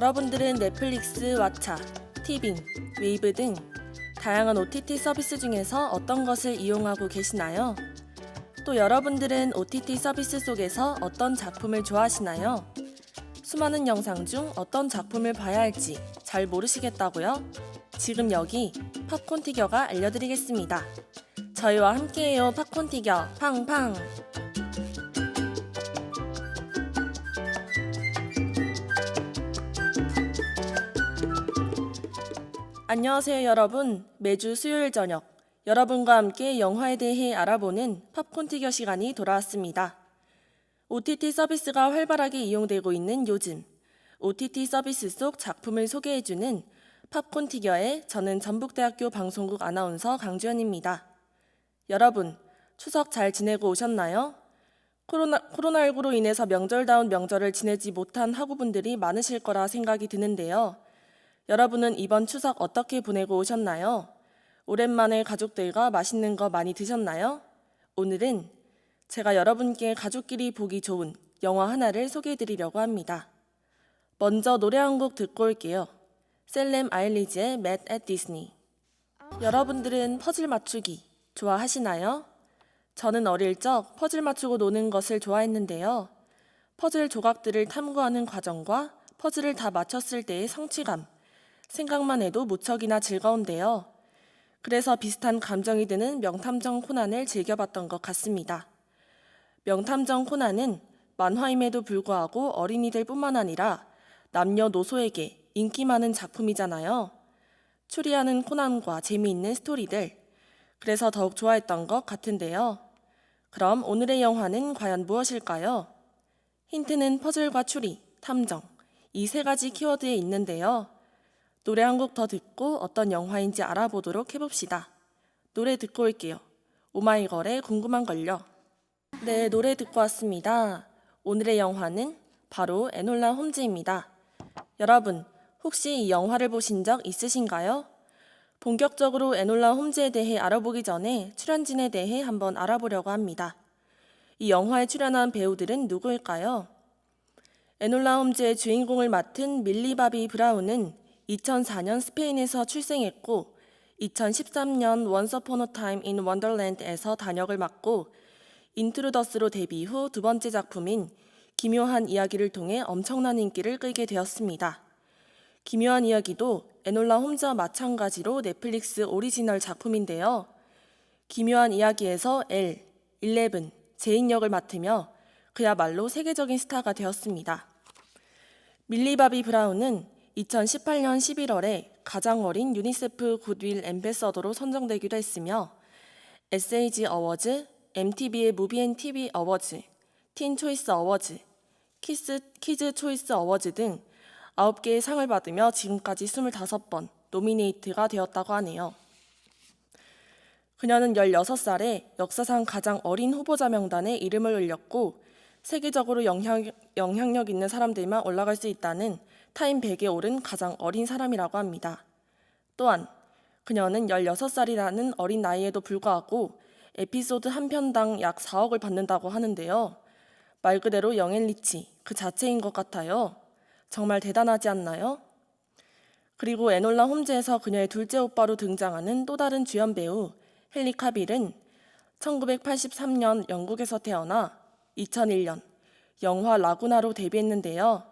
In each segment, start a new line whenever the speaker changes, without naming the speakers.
여러분들은 넷플릭스, 왓챠, 티빙, 웨이브 등 다양한 OTT 서비스 중에서 어떤 것을 이용하고 계시나요? 또 여러분들은 OTT 서비스 속에서 어떤 작품을 좋아하시나요? 수많은 영상 중 어떤 작품을 봐야 할지 잘 모르시겠다고요? 지금 여기 팝콘 티겨가 알려드리겠습니다. 저희와 함께해요 팝콘 티겨 팡팡! 안녕하세요 여러분. 매주 수요일 저녁 여러분과 함께 영화에 대해 알아보는 팝콘 티겨 시간이 돌아왔습니다. OTT 서비스가 활발하게 이용되고 있는 요즘 OTT 서비스 속 작품을 소개해주는 팝콘 티겨의 저는 전북대학교 방송국 아나운서 강주연입니다. 여러분 추석 잘 지내고 오셨나요? 코로나, 코로나19로 인해서 명절다운 명절을 지내지 못한 학우분들이 많으실 거라 생각이 드는데요. 여러분은 이번 추석 어떻게 보내고 오셨나요? 오랜만에 가족들과 맛있는 거 많이 드셨나요? 오늘은 제가 여러분께 가족끼리 보기 좋은 영화 하나를 소개해 드리려고 합니다. 먼저 노래 한 곡 듣고 올게요. 셀렘 아일리즈의 Mad at Disney. 여러분들은 퍼즐 맞추기 좋아하시나요? 저는 어릴 적 퍼즐 맞추고 노는 것을 좋아했는데요. 퍼즐 조각들을 탐구하는 과정과 퍼즐을 다 맞췄을 때의 성취감, 생각만 해도 무척이나 즐거운데요. 그래서 비슷한 감정이 드는 명탐정 코난을 즐겨봤던 것 같습니다. 명탐정 코난은 만화임에도 불구하고 어린이들 뿐만 아니라 남녀노소에게 인기 많은 작품이잖아요. 추리하는 코난과 재미있는 스토리들. 그래서 더욱 좋아했던 것 같은데요. 그럼 오늘의 영화는 과연 무엇일까요? 힌트는 퍼즐과 추리, 탐정, 이 세 가지 키워드에 있는데요. 노래 한 곡 더 듣고 어떤 영화인지 알아보도록 해봅시다. 노래 듣고 올게요. 오마이걸의 궁금한 걸요. 네, 노래 듣고 왔습니다. 오늘의 영화는 바로 에놀라 홈즈입니다. 여러분, 혹시 이 영화를 보신 적 있으신가요? 본격적으로 에놀라 홈즈에 대해 알아보기 전에 출연진에 대해 한번 알아보려고 합니다. 이 영화에 출연한 배우들은 누구일까요? 에놀라 홈즈의 주인공을 맡은 밀리 바비 브라운은 2004년 스페인에서 출생했고 2013년 원서 포노 타임 인 원더랜드에서 단역을 맡고 인트루더스로 데뷔 후 두 번째 작품인 기묘한 이야기를 통해 엄청난 인기를 끌게 되었습니다. 기묘한 이야기도 에놀라 홈즈와 마찬가지로 넷플릭스 오리지널 작품인데요. 기묘한 이야기에서 엘, 11, 제인 역을 맡으며 그야말로 세계적인 스타가 되었습니다. 밀리 바비 브라운은 2018년 11월에 가장 어린 유니세프 굿윌 엠베서더로 선정되기도 했으며 SAG 어워즈, MTV의 무비앤TV 어워즈, 틴 초이스 어워즈, 키스, 키즈 초이스 어워즈 등 9개의 상을 받으며 지금까지 25번 노미네이트가 되었다고 하네요. 그녀는 16살에 역사상 가장 어린 후보자 명단에 이름을 올렸고 세계적으로 영향, 영향력 있는 사람들만 올라갈 수 있다는 타임 100에 오른 가장 어린 사람이라고 합니다. 또한 그녀는 16살이라는 어린 나이에도 불구하고 에피소드 한 편당 약 4억을 받는다고 하는데요. 말 그대로 영앤리치 그 자체인 것 같아요. 정말 대단하지 않나요? 그리고 에놀라 홈즈에서 그녀의 둘째 오빠로 등장하는 또 다른 주연 배우 헨리 카빌은 1983년 영국에서 태어나 2001년 영화 라구나로 데뷔했는데요.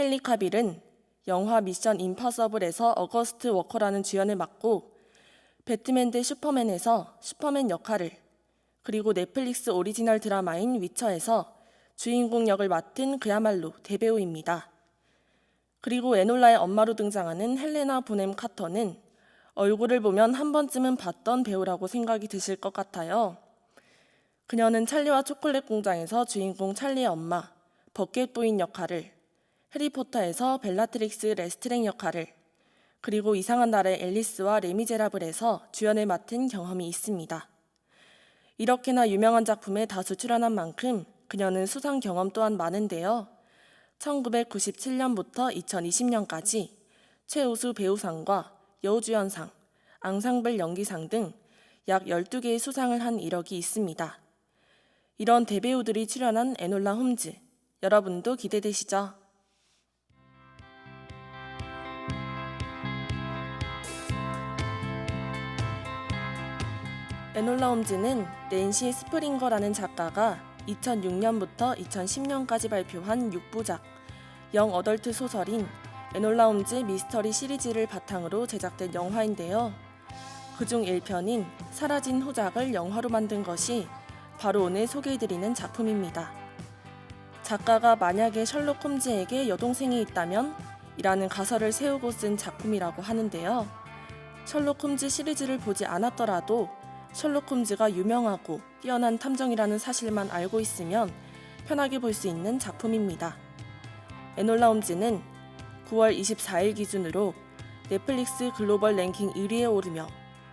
헨리 카빌은 영화 미션 임파서블에서 어거스트 워커라는 주연을 맡고 배트맨 대 슈퍼맨에서 슈퍼맨 역할을 그리고 넷플릭스 오리지널 드라마인 위쳐에서 주인공 역을 맡은 그야말로 대배우입니다. 그리고 에놀라의 엄마로 등장하는 헬레나 보넴 카터는 얼굴을 보면 한 번쯤은 봤던 배우라고 생각이 드실 것 같아요. 그녀는 찰리와 초콜릿 공장에서 주인공 찰리의 엄마, 버켓 부인 역할을, 해리포터에서 벨라트릭스 레스트랭 역할을, 그리고 이상한 날의 앨리스와 레미제라블에서 주연을 맡은 경험이 있습니다. 이렇게나 유명한 작품에 다수 출연한 만큼 그녀는 수상 경험 또한 많은데요. 1997년부터 2020년까지 최우수 배우상과 여우주연상, 앙상블 연기상 등 약 12개의 수상을 한 이력이 있습니다. 이런 대배우들이 출연한 에놀라 홈즈, 여러분도 기대되시죠? 에놀라 홈즈는 낸시 스프링거라는 작가가 2006년부터 2010년까지 발표한 6부작 영 어덜트 소설인 에놀라 홈즈 미스터리 시리즈를 바탕으로 제작된 영화인데요. 그중 1편인 사라진 호작을 영화로 만든 것이 바로 오늘 소개해드리는 작품입니다. 작가가 만약에 셜록 홈즈에게 여동생이 있다면 이라는 가설을 세우고 쓴 작품이라고 하는데요. 셜록 홈즈 시리즈를 보지 않았더라도 셜록 홈즈가 유명하고 뛰어난 탐정이라는 사실만 알고 있으면 편하게 볼 수 있는 작품입니다. 에놀라 홈즈는 9월 24일 기준으로 넷플릭스 글로벌 랭킹 1위에 오르며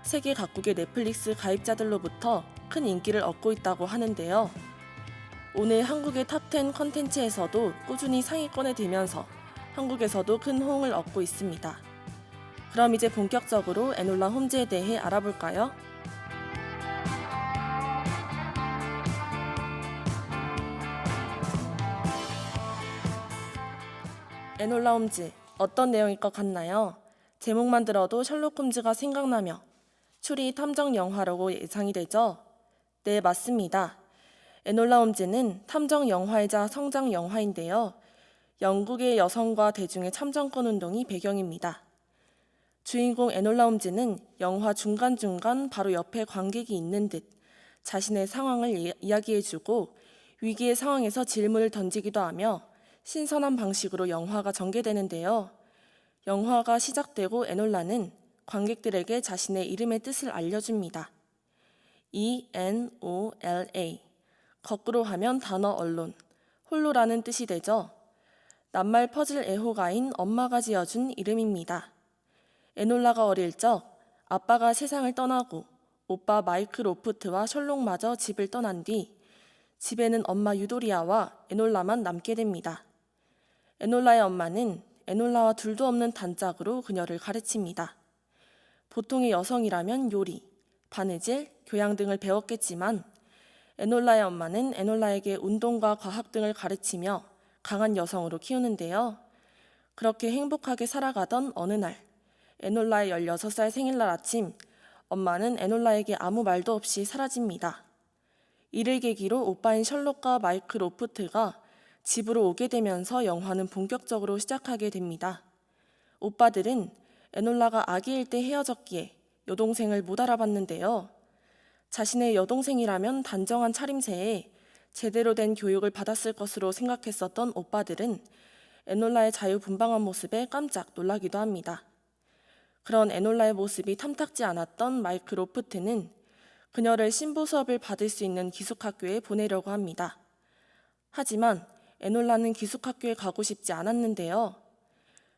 세계 각국의 넷플릭스 가입자들로부터 큰 인기를 얻고 있다고 하는데요. 오늘 한국의 탑10 컨텐츠에서도 꾸준히 상위권에 들면서 한국에서도 큰 호응을 얻고 있습니다. 그럼 이제 본격적으로 에놀라 홈즈에 대해 알아볼까요? 에놀라 홈즈 어떤 내용일 것 같나요? 제목만 들어도 셜록 홈즈가 생각나며 추리 탐정 영화라고 예상이 되죠? 네, 맞습니다. 에놀라 홈즈는 탐정 영화이자 성장 영화인데요. 영국의 여성과 대중의 참정권 운동이 배경입니다. 주인공 에놀라 홈즈는 영화 중간중간 바로 옆에 관객이 있는 듯 자신의 상황을 이- 이야기해주고 위기의 상황에서 질문을 던지기도 하며 신선한 방식으로 영화가 전개되는데요. 영화가 시작되고 에놀라는 관객들에게 자신의 이름의 뜻을 알려줍니다. E N O L A 거꾸로 하면 단어 언론 홀로라는 뜻이 되죠. 낱말 퍼즐 애호가인 엄마가 지어준 이름입니다. 에놀라가 어릴 적 아빠가 세상을 떠나고 오빠 마이크 로프트와 셜록마저 집을 떠난 뒤 집에는 엄마 유도리아와 에놀라만 남게 됩니다. 에놀라의 엄마는 에놀라와 둘도 없는 단짝으로 그녀를 가르칩니다. 보통의 여성이라면 요리, 바느질, 교양 등을 배웠겠지만 에놀라의 엄마는 에놀라에게 운동과 과학 등을 가르치며 강한 여성으로 키우는데요. 그렇게 행복하게 살아가던 어느 날, 에놀라의 16살 생일날 아침, 엄마는 에놀라에게 아무 말도 없이 사라집니다. 이를 계기로 오빠인 셜록과 마이크 로프트가 집으로 오게 되면서 영화는 본격적으로 시작하게 됩니다. 오빠들은 에놀라가 아기일 때 헤어졌기에 여동생을 못 알아봤는데요. 자신의 여동생이라면 단정한 차림새에 제대로 된 교육을 받았을 것으로 생각했었던 오빠들은 에놀라의 자유분방한 모습에 깜짝 놀라기도 합니다. 그런 에놀라의 모습이 탐탁지 않았던 마이크 로프트는 그녀를 신부 수업을 받을 수 있는 기숙학교에 보내려고 합니다. 하지만 에놀라는 기숙학교에 가고 싶지 않았는데요.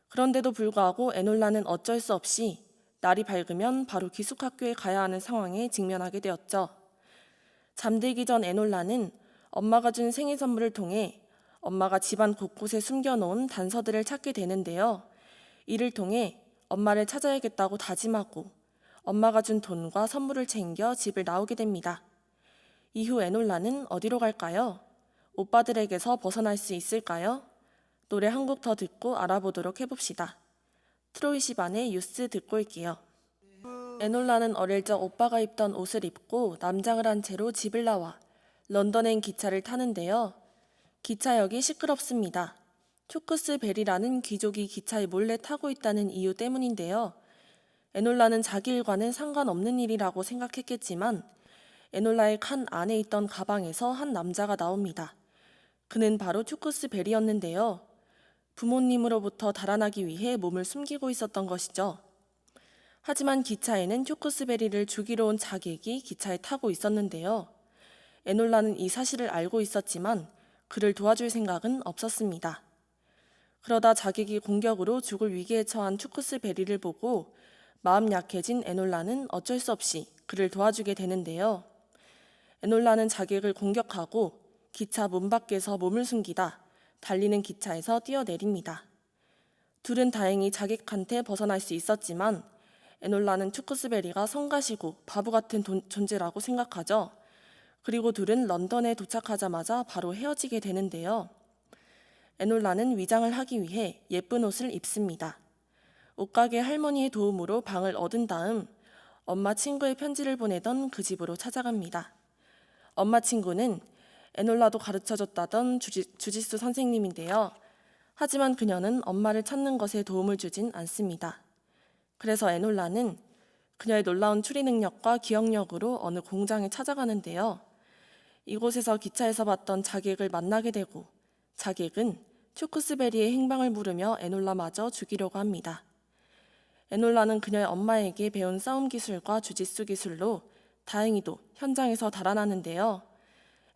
그런데도 불구하고 에놀라는 어쩔 수 없이 날이 밝으면 바로 기숙학교에 가야 하는 상황에 직면하게 되었죠. 잠들기 전 에놀라는 엄마가 준 생일 선물을 통해 엄마가 집안 곳곳에 숨겨놓은 단서들을 찾게 되는데요. 이를 통해 엄마를 찾아야겠다고 다짐하고 엄마가 준 돈과 선물을 챙겨 집을 나오게 됩니다. 이후 에놀라는 어디로 갈까요? 오빠들에게서 벗어날 수 있을까요? 노래 한 곡 더 듣고 알아보도록 해봅시다. 트로이 시반의 유스 듣고 올게요. 에놀라는 어릴 적 오빠가 입던 옷을 입고 남장을 한 채로 집을 나와 런던행 기차를 타는데요. 기차역이 시끄럽습니다. 초크스 벨이라는 귀족이 기차에 몰래 타고 있다는 이유 때문인데요. 에놀라는 자기 일과는 상관없는 일이라고 생각했겠지만 에놀라의 칸 안에 있던 가방에서 한 남자가 나옵니다. 그는 바로 초크스 벨이었는데요. 부모님으로부터 달아나기 위해 몸을 숨기고 있었던 것이죠. 하지만 기차에는 초크스베리를 주기로 온 자객이 기차에 타고 있었는데요. 에놀라는 이 사실을 알고 있었지만 그를 도와줄 생각은 없었습니다. 그러다 자객이 공격으로 죽을 위기에 처한 초크스베리를 보고 마음 약해진 에놀라는 어쩔 수 없이 그를 도와주게 되는데요. 에놀라는 자객을 공격하고 기차 문 밖에서 몸을 숨기다 달리는 기차에서 뛰어내립니다. 둘은 다행히 자객한테 벗어날 수 있었지만 에놀라는 추크스베리가 성가시고 바보 같은 돈- 존재라고 생각하죠. 그리고 둘은 런던에 도착하자마자 바로 헤어지게 되는데요. 에놀라는 위장을 하기 위해 예쁜 옷을 입습니다. 옷가게 할머니의 도움으로 방을 얻은 다음 엄마 친구의 편지를 보내던 그 집으로 찾아갑니다. 엄마 친구는 에놀라도 가르쳐줬다던 주지, 주짓수 선생님인데요. 하지만 그녀는 엄마를 찾는 것에 도움을 주진 않습니다. 그래서 에놀라는 그녀의 놀라운 추리 능력과 기억력으로 어느 공장에 찾아가는데요. 이곳에서 기차에서 봤던 자객을 만나게 되고 자객은 추크스베리의 행방을 물으며 에놀라마저 죽이려고 합니다. 에놀라는 그녀의 엄마에게 배운 싸움 기술과 주짓수 기술로 다행히도 현장에서 달아나는데요.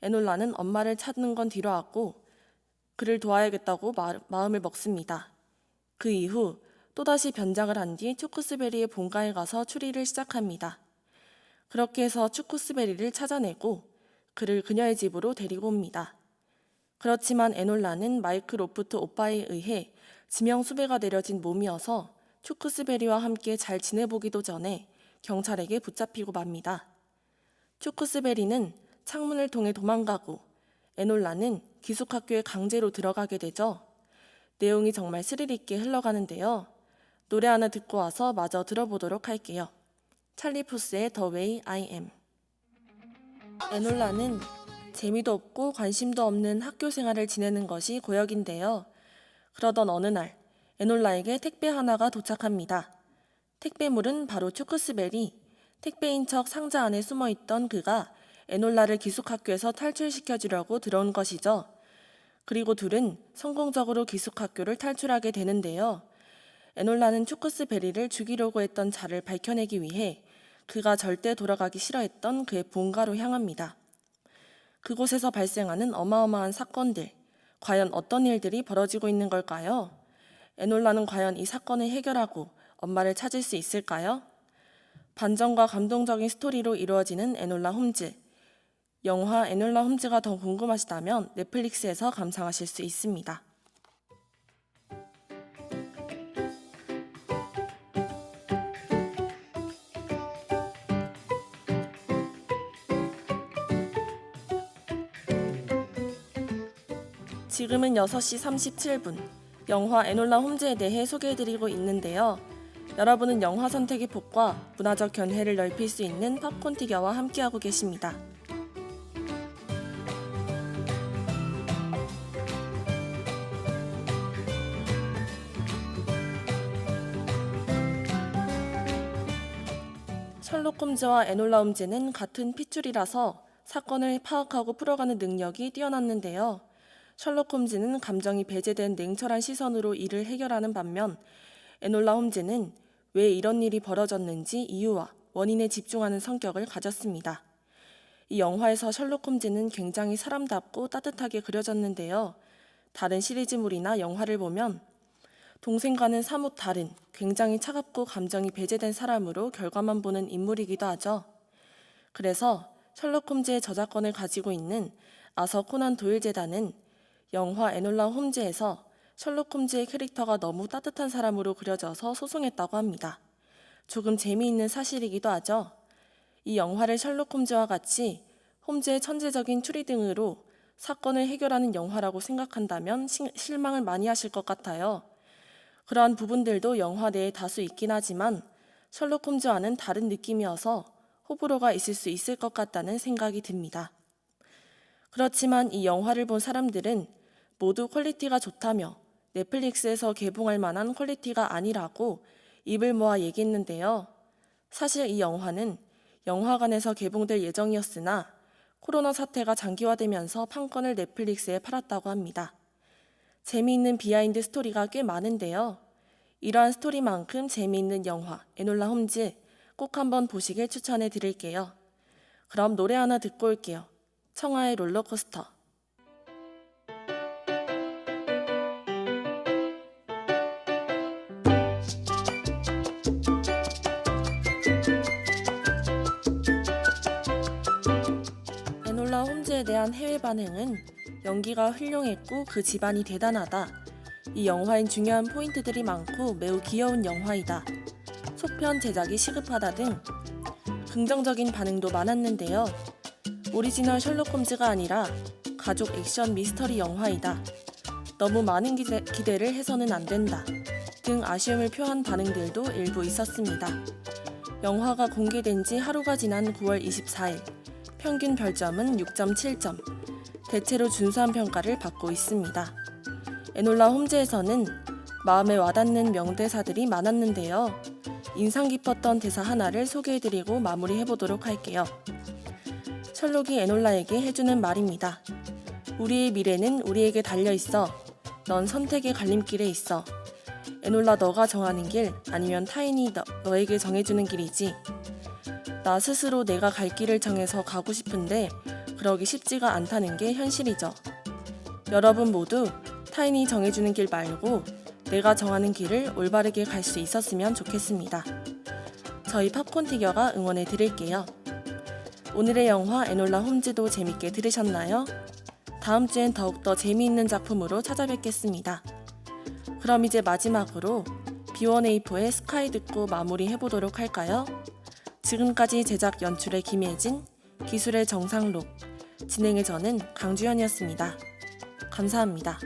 에놀라는 엄마를 찾는 건 뒤로 하고 그를 도와야겠다고 마, 마음을 먹습니다. 그 이후 또다시 변장을 한뒤 추크스베리의 본가에 가서 추리를 시작합니다. 그렇게 해서 추크스베리를 찾아내고 그를 그녀의 집으로 데리고 옵니다. 그렇지만 에놀라는 마이크 로프트 오빠에 의해 지명 수배가 내려진 몸이어서 추크스베리와 함께 잘 지내보기도 전에 경찰에게 붙잡히고 맙니다. 추크스베리는 창문을 통해 도망가고 에놀라는 기숙학교에 강제로 들어가게 되죠. 내용이 정말 스릴 있게 흘러가는데요. 노래 하나 듣고 와서 마저 들어보도록 할게요. 찰리 푸스의 The Way I Am. 에놀라는 재미도 없고 관심도 없는 학교 생활을 지내는 것이 고역인데요. 그러던 어느 날 에놀라에게 택배 하나가 도착합니다. 택배물은 바로 추크스벨이 택배인 척 상자 안에 숨어 있던 그가 에놀라를 기숙학교에서 탈출시켜 주려고 들어온 것이죠. 그리고 둘은 성공적으로 기숙학교를 탈출하게 되는데요. 에놀라는 추크스 베리를 죽이려고 했던 자를 밝혀내기 위해 그가 절대 돌아가기 싫어했던 그의 본가로 향합니다. 그곳에서 발생하는 어마어마한 사건들, 과연 어떤 일들이 벌어지고 있는 걸까요? 에놀라는 과연 이 사건을 해결하고 엄마를 찾을 수 있을까요? 반전과 감동적인 스토리로 이루어지는 에놀라 홈즈. 영화 에놀라 홈즈가 더 궁금하시다면 넷플릭스에서 감상하실 수 있습니다. 지금은 6시 37분. 영화 에놀라 홈즈에 대해 소개해드리고 있는데요. 여러분은 영화 선택의 폭과 문화적 견해를 넓힐 수 있는 팝콘 티겨와 함께하고 계십니다. 셜록 홈즈와 에놀라 홈즈는 같은 핏줄이라서 사건을 파악하고 풀어가는 능력이 뛰어났는데요. 셜록 홈즈는 감정이 배제된 냉철한 시선으로 일을 해결하는 반면 에놀라 홈즈는 왜 이런 일이 벌어졌는지 이유와 원인에 집중하는 성격을 가졌습니다. 이 영화에서 셜록 홈즈는 굉장히 사람답고 따뜻하게 그려졌는데요. 다른 시리즈물이나 영화를 보면 동생과는 사뭇 다른 굉장히 차갑고 감정이 배제된 사람으로 결과만 보는 인물이기도 하죠. 그래서 셜록 홈즈의 저작권을 가지고 있는 아서 코난 도일 재단은 영화 에놀라 홈즈에서 셜록 홈즈의 캐릭터가 너무 따뜻한 사람으로 그려져서 소송했다고 합니다. 조금 재미있는 사실이기도 하죠. 이 영화를 셜록 홈즈와 같이 홈즈의 천재적인 추리 등으로 사건을 해결하는 영화라고 생각한다면 시- 실망을 많이 하실 것 같아요. 그러한 부분들도 영화 내에 다수 있긴 하지만 셜록 홈즈와는 다른 느낌이어서 호불호가 있을 수 있을 것 같다는 생각이 듭니다. 그렇지만 이 영화를 본 사람들은 모두 퀄리티가 좋다며 넷플릭스에서 개봉할 만한 퀄리티가 아니라고 입을 모아 얘기했는데요. 사실 이 영화는 영화관에서 개봉될 예정이었으나 코로나 사태가 장기화되면서 판권을 넷플릭스에 팔았다고 합니다. 재미있는 비하인드 스토리가 꽤 많은데요. 이러한 스토리만큼 재미있는 영화 에놀라 홈즈 꼭 한번 보시길 추천해 드릴게요. 그럼 노래 하나 듣고 올게요. 청하의 롤러코스터. 에놀라 홈즈에 대한 해외 반응은 연기가 훌륭했고 그 집안이 대단하다. 이 영화엔 중요한 포인트들이 많고 매우 귀여운 영화이다. 속편 제작이 시급하다 등 긍정적인 반응도 많았는데요. 오리지널 셜록 홈즈가 아니라 가족 액션 미스터리 영화이다. 너무 많은 기대, 기대를 해서는 안 된다. 등 아쉬움을 표한 반응들도 일부 있었습니다. 영화가 공개된 지 하루가 지난 9월 24일 평균 별점은 6.7점, 대체로 준수한 평가를 받고 있습니다. 에놀라 홈즈에서는 마음에 와닿는 명대사들이 많았는데요. 인상 깊었던 대사 하나를 소개해드리고 마무리해 보도록 할게요. 셜록이 에놀라에게 해주는 말입니다. 우리의 미래는 우리에게 달려 있어. 넌 선택의 갈림길에 있어. 에놀라 너가 정하는 길 아니면 타인이 너, 너에게 정해주는 길이지. 나 스스로 내가 갈 길을 정해서 가고 싶은데 그러기 쉽지가 않다는 게 현실이죠. 여러분 모두 타인이 정해주는 길 말고 내가 정하는 길을 올바르게 갈 수 있었으면 좋겠습니다. 저희 팝콘 티겨가 응원해 드릴게요. 오늘의 영화 에놀라 홈즈도 재밌게 들으셨나요? 다음 주엔 더욱더 재미있는 작품으로 찾아뵙겠습니다. 그럼 이제 마지막으로 B1A4의 스카이 듣고 마무리 해보도록 할까요? 지금까지 제작 연출의 김예진, 기술의 정상록, 진행의 저는 강주현이었습니다. 감사합니다.